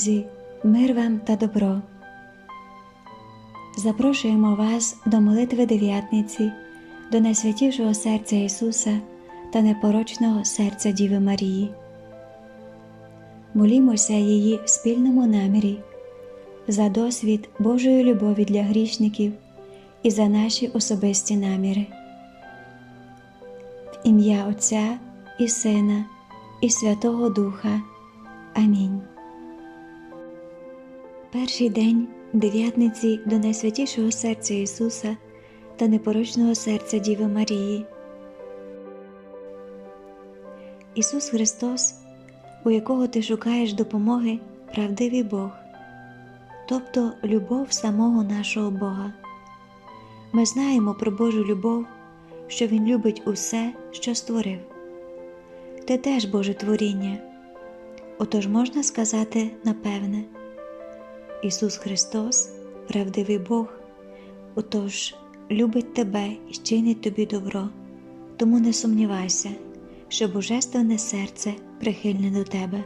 друзі, мир вам та добро. Запрошуємо вас до молитви дев'ятниці, до найсвятішого серця Ісуса та непорочного серця Діви Марії. Молімося її в спільному намірі за досвід Божої любові для грішників і за наші особисті наміри. В ім'я Отця і Сина, і Святого Духа. Амінь. Перший день дев'ятниці до найсвятішого серця Ісуса та непорочного серця Діви Марії. Ісус Христос, у якого ти шукаєш допомоги, правдивий Бог, тобто любов самого нашого Бога. Ми знаємо про Божу любов, що Він любить усе, що створив. Ти теж Боже творіння. Отож можна сказати напевне, Ісус Христос, правдивий Бог, отож любить тебе і чинить тобі добро, тому не сумнівайся, що Божественне серце прихильне до тебе.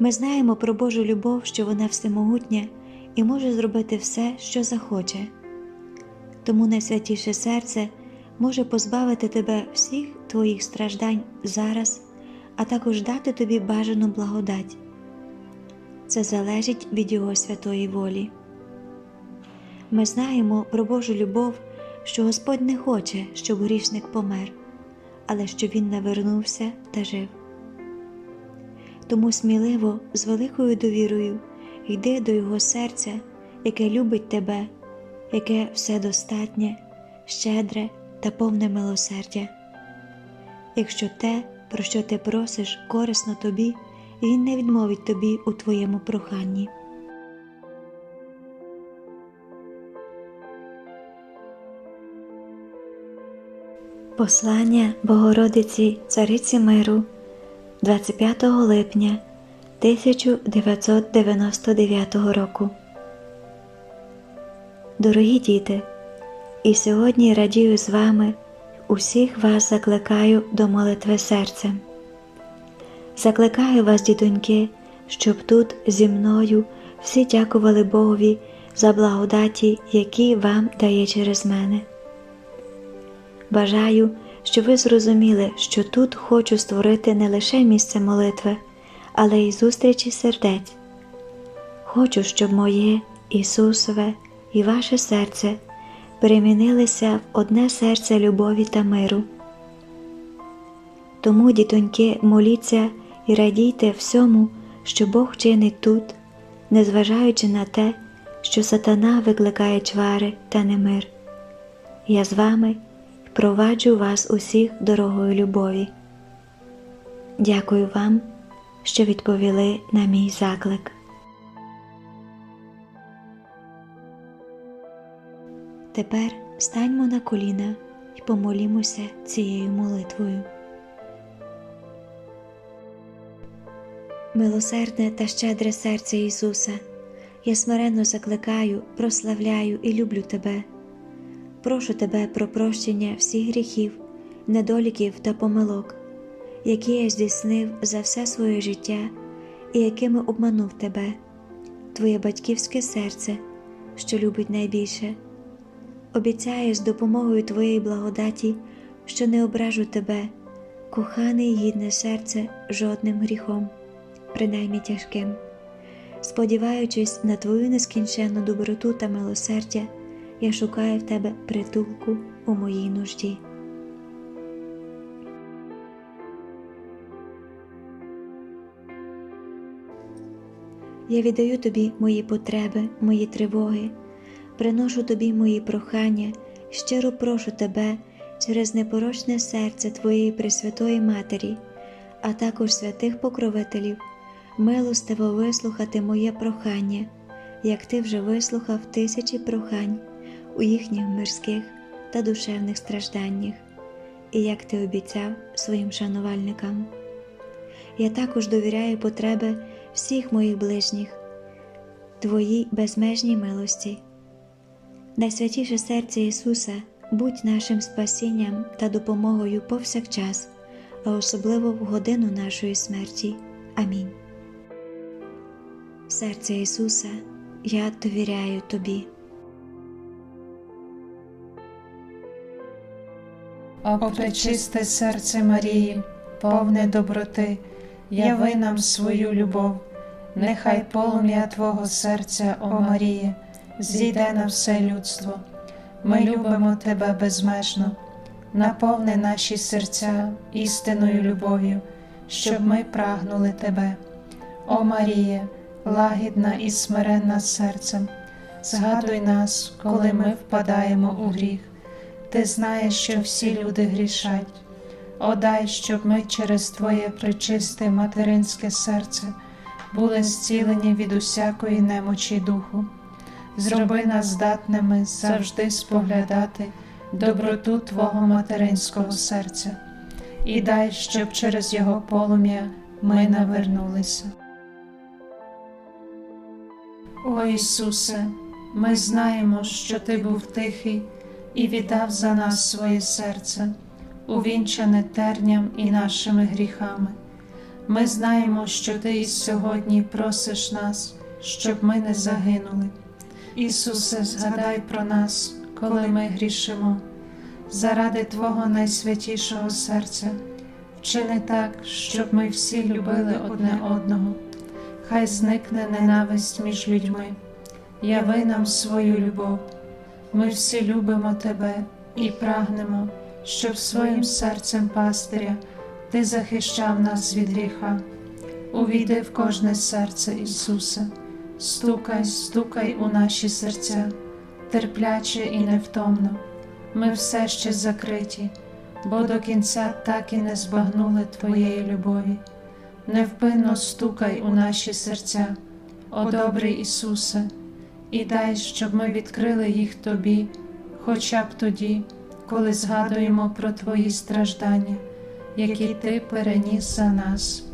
Ми знаємо про Божу любов, що вона всемогутня і може зробити все, що захоче. Тому найсвятіше серце може позбавити тебе всіх твоїх страждань зараз, а також дати тобі бажану благодать. Це залежить від Його святої волі. Ми знаємо про Божу любов, що Господь не хоче, щоб грішник помер, але щоб він навернувся та жив. Тому сміливо, з великою довірою йди до Його серця, яке любить тебе, яке вседостатнє, щедре та повне милосердя. Якщо те, про що ти просиш, корисно тобі, Він не відмовить тобі у твоєму проханні. Послання Богородиці Цариці Миру 25 липня 1999 року. Дорогі діти, і сьогодні радію з вами, усіх вас закликаю до молитви серцем. Закликаю вас, дідоньки, щоб тут зі мною всі дякували Богові за благодаті, які вам дає через мене. Бажаю, щоб ви зрозуміли, що тут хочу створити не лише місце молитви, але й зустрічі сердець. Хочу, щоб моє Ісусове і ваше серце перемінилися в одне серце любові та миру. Тому, дітоньки, моліться і радійте всьому, що Бог чинить тут, незважаючи на те, що сатана викликає чвари та немир. Я з вами проваджу вас усіх дорогою любові. Дякую вам, що відповіли на мій заклик. Тепер станьмо на коліна і помолімося цією молитвою. Милосердне та щедре серце Ісуса, я смиренно закликаю, прославляю і люблю Тебе. Прошу Тебе про прощення всіх гріхів, недоліків та помилок, які я здійснив за все своє життя і якими обманув Тебе, Твоє батьківське серце, що любить найбільше. Обіцяю з допомогою Твоєї благодаті, що не ображу Тебе, кохане і гідне серце жодним гріхом, принаймні тяжким, сподіваючись на Твою нескінченну доброту та милосердя, я шукаю в Тебе притулку у моїй нужді. Я віддаю Тобі мої потреби, мої тривоги, приношу Тобі мої прохання, щиро прошу Тебе через непорочне серце Твоєї Пресвятої Матері, а також святих покровителів, милостиво вислухати моє прохання, як Ти вже вислухав тисячі прохань у їхніх мирських та душевних стражданнях, і як Ти обіцяв своїм шанувальникам. Я також довіряю потреби всіх моїх ближніх, Твоїй безмежній милості. Найсвятіше серце Ісуса, будь нашим спасінням та допомогою повсякчас, а особливо в годину нашої смерті. Амінь. Серце Ісуса, я довіряю Тобі. О пречисте серце Марії, повне доброти, яви нам свою любов, нехай полум'я Твого серця, о Марії, зійде на все людство. Ми любимо Тебе безмежно, наповни наші серця істинною любов'ю, щоб ми прагнули Тебе. О Маріє, лагідна і смиренна серцем, згадуй нас, коли ми впадаємо у гріх. Ти знаєш, що всі люди грішать. О, дай, щоб ми через Твоє причисте материнське серце були зцілені від усякої немочі духу. Зроби нас здатними завжди споглядати доброту Твого материнського серця, і дай, щоб через його полум'я ми навернулися. О Ісусе, ми знаємо, що Ти був тихий і віддав за нас своє серце, увінчане терням і нашими гріхами. Ми знаємо, що Ти і сьогодні просиш нас, щоб ми не загинули. Ісусе, згадай про нас, коли ми грішимо, заради Твого найсвятішого серця, вчини так, щоб ми всі любили одне одного. Хай зникне ненависть між людьми, яви нам свою любов. Ми всі любимо Тебе і прагнемо, щоб своїм серцем пастиря Ти захищав нас від гріха. Увійди в кожне серце Ісуса, стукай, стукай у наші серця, терпляче і невтомно. Ми все ще закриті, бо до кінця так і не збагнули Твоєї любові. Невпинно стукай у наші серця, о добрий Ісусе і дай, щоб ми відкрили їх тобі, хоча б тоді, коли згадуємо про Твої страждання, які Ти переніс за нас.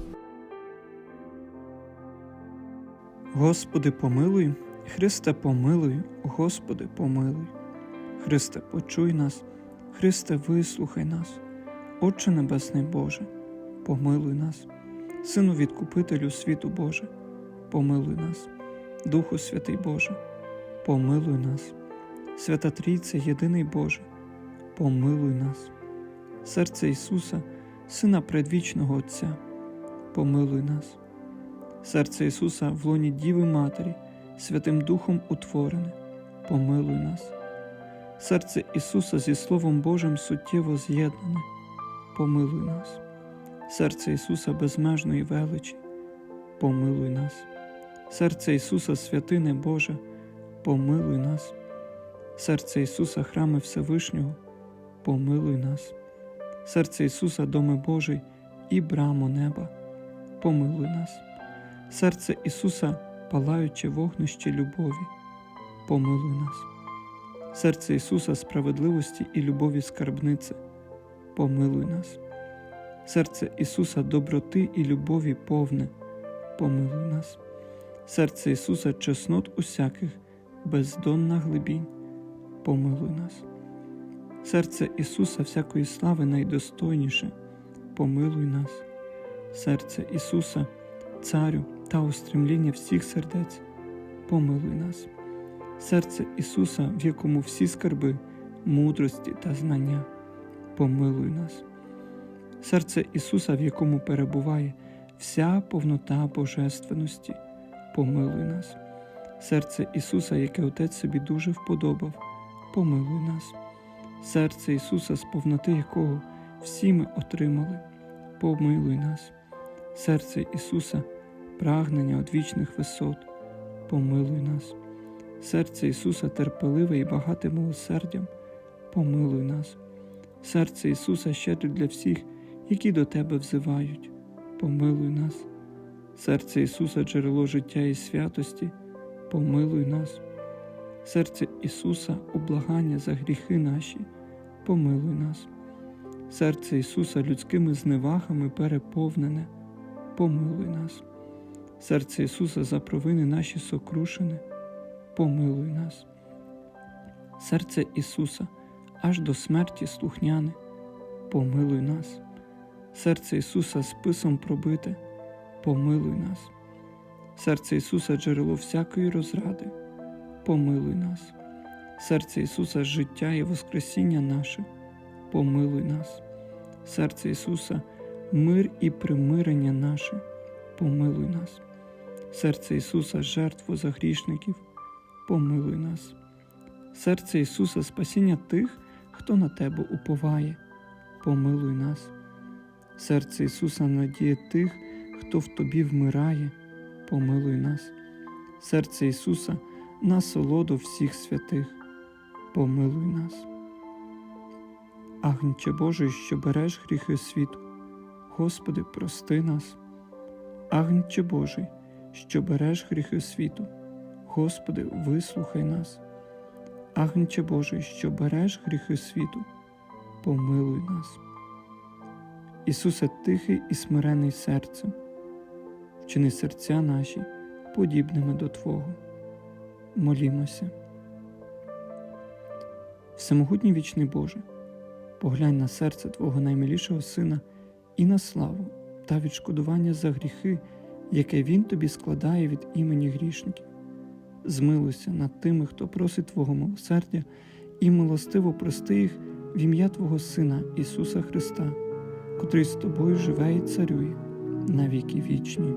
Господи, помилуй, Христе, помилуй, Господи, помилуй. Христе, почуй нас, Христе, вислухай нас, Отче Небесний Боже, помилуй нас, Сину Відкупителю світу Боже, помилуй нас, Духу Святий Боже, помилуй нас, Свята Трійце, єдиний Боже, помилуй нас, серце Ісуса, Сина предвічного Отця, помилуй нас. Серце Ісуса в лоні Діви Матері, Святим Духом утворене, помилуй нас. Серце Ісуса зі Словом Божим суттєво з'єднане, помилуй нас. Серце Ісуса безмежної величі, помилуй нас. Серце Ісуса святине Боже, помилуй нас. Серце Ісуса храми Всевишнього, помилуй нас. Серце Ісуса доми Божий і брамо неба, помилуй нас серце Ісуса, палаюче вогнище любові, помилуй нас, серце Ісуса справедливості і любові скарбнице, помилуй нас, серце Ісуса доброти і любові повне, помилуй нас, серце Ісуса чеснот усяких, бездонна глибінь, помилуй нас, серце Ісуса всякої слави найдостойніше, помилуй нас, серце Ісуса. Царю та устремління всіх сердець, помилуй нас, серце Ісуса, в якому всі скарби, мудрості та знання, помилуй нас, серце Ісуса, в якому перебуває вся повнота Божественності, помилуй нас, серце Ісуса, яке Отець собі дуже вподобав, помилуй нас, серце Ісуса, з повноти якого всі ми отримали, помилуй нас. Серце Ісуса, прагнення одвічних висот, помилуй нас, серце Ісуса терпеливе і багате милосердям, помилуй нас, серце Ісуса щедре для всіх, які до Тебе взивають, помилуй нас, серце Ісуса джерело життя і святості, помилуй нас, серце Ісуса облагання за гріхи наші, помилуй нас, серце Ісуса людськими зневагами переповнене. Помилуй нас. Серце Ісуса за провини наші сокрушене, помилуй нас. Серце Ісуса аж до смерті слухняне, помилуй нас. Серце Ісуса списом пробите, помилуй нас. Серце Ісуса джерело всякої розради, помилуй нас. Серце Ісуса життя і Воскресіння наше, помилуй нас. Серце Ісуса мир і примирення наше, помилуй нас. Серце Ісуса жертву за грішників, помилуй нас. Серце Ісуса спасіння тих, хто на Тебе уповає, помилуй нас. Серце Ісуса надія тих, хто в Тобі вмирає, помилуй нас. Серце Ісуса насолоду всіх святих, помилуй нас. Агнче Божий, що береш гріхи світу, Господи, прости нас. Агнче Божий, що береш гріхи світу, Господи, вислухай нас. Агнче Божий, що береш гріхи світу, помилуй нас. Ісусе тихий і смирений серцем, вчини серця наші подібними до Твого. Молімося. Всемогутній вічний Боже, поглянь на серце Твого наймилішого Сина і на славу та відшкодування за гріхи, яке Він тобі складає від імені грішників. Змилуйся над тими, хто просить Твого милосердя, і милостиво прости їх в ім'я Твого Сина Ісуса Христа, котрий з тобою живе і царює на віки вічні.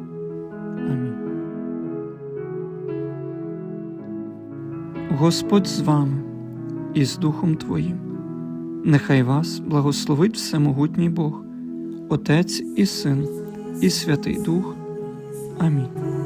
Амінь. Господь з вами і з Духом Твоїм. Нехай вас благословить Всемогутній Бог, Отець і Син, і Святий Дух. Амінь.